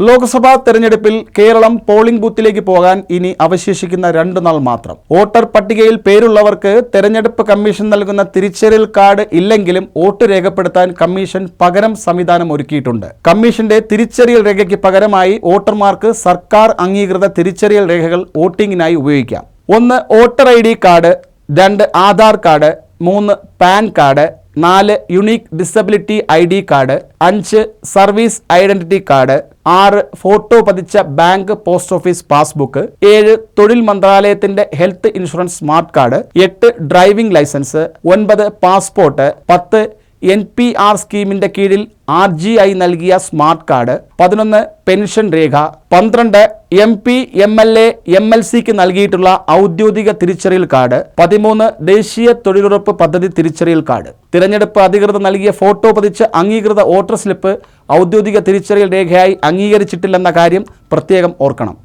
ലോക്സഭാ തെരഞ്ഞെടുപ്പിൽ കേരളം പോളിംഗ് ബൂത്തിലേക്ക് പോകാൻ ഇനി അവശേഷിക്കുന്ന രണ്ടു നാൾ മാത്രം. വോട്ടർ പട്ടികയിൽ പേരുള്ളവർക്ക് തെരഞ്ഞെടുപ്പ് കമ്മീഷൻ നൽകുന്ന തിരിച്ചറിയൽ കാർഡ് ഇല്ലെങ്കിലും വോട്ട് രേഖപ്പെടുത്താൻ കമ്മീഷൻ പകരം സംവിധാനം ഒരുക്കിയിട്ടുണ്ട്. കമ്മീഷന്റെ തിരിച്ചറിയൽ രേഖയ്ക്ക് പകരമായി വോട്ടർമാർക്ക് സർക്കാർ അംഗീകൃത തിരിച്ചറിയൽ രേഖകൾ വോട്ടിംഗിനായി ഉപയോഗിക്കാം. ഒന്ന് വോട്ടർ ഐ ഡി കാർഡ് രണ്ട് ആധാർ കാർഡ് മൂന്ന് പാൻ കാർഡ് നാല് unique disability I D card അഞ്ച് സർവീസ് ഐഡന്റിറ്റി കാർഡ് ആറ് ഫോട്ടോ പതിച്ച ബാങ്ക് പോസ്റ്റ് ഓഫീസ് പാസ്ബുക്ക് ഏഴ് തൊഴിൽ മന്ത്രാലയത്തിന്റെ ഹെൽത്ത് ഇൻഷുറൻസ് സ്മാർട്ട് കാർഡ് എട്ട് ഡ്രൈവിംഗ് ലൈസൻസ് ഒൻപത് പാസ്പോർട്ട് പത്ത് എൻ പി ആർ സ്കീമിന്റെ കീഴിൽ ആർ ജി ഐ നൽകിയ സ്മാർട്ട് കാർഡ് പതിനൊന്ന് പെൻഷൻ രേഖ പന്ത്രണ്ട് M P M L A M L സിക്ക് നൽകിയിട്ടുള്ള ഔദ്യോഗിക തിരിച്ചറിയൽ കാർഡ് പതിമൂന്ന് ദേശീയ തൊഴിലുറപ്പ് പദ്ധതി തിരിച്ചറിയൽ കാർഡ്. തിരഞ്ഞെടുപ്പ് അധികൃതർ നൽകിയ ഫോട്ടോ പതിച്ച അംഗീകൃത വോട്ടർ സ്ലിപ്പ് ഔദ്യോഗിക തിരിച്ചറിയൽ രേഖയായി അംഗീകരിച്ചിട്ടില്ലെന്ന കാര്യം പ്രത്യേകം ഓർക്കണം.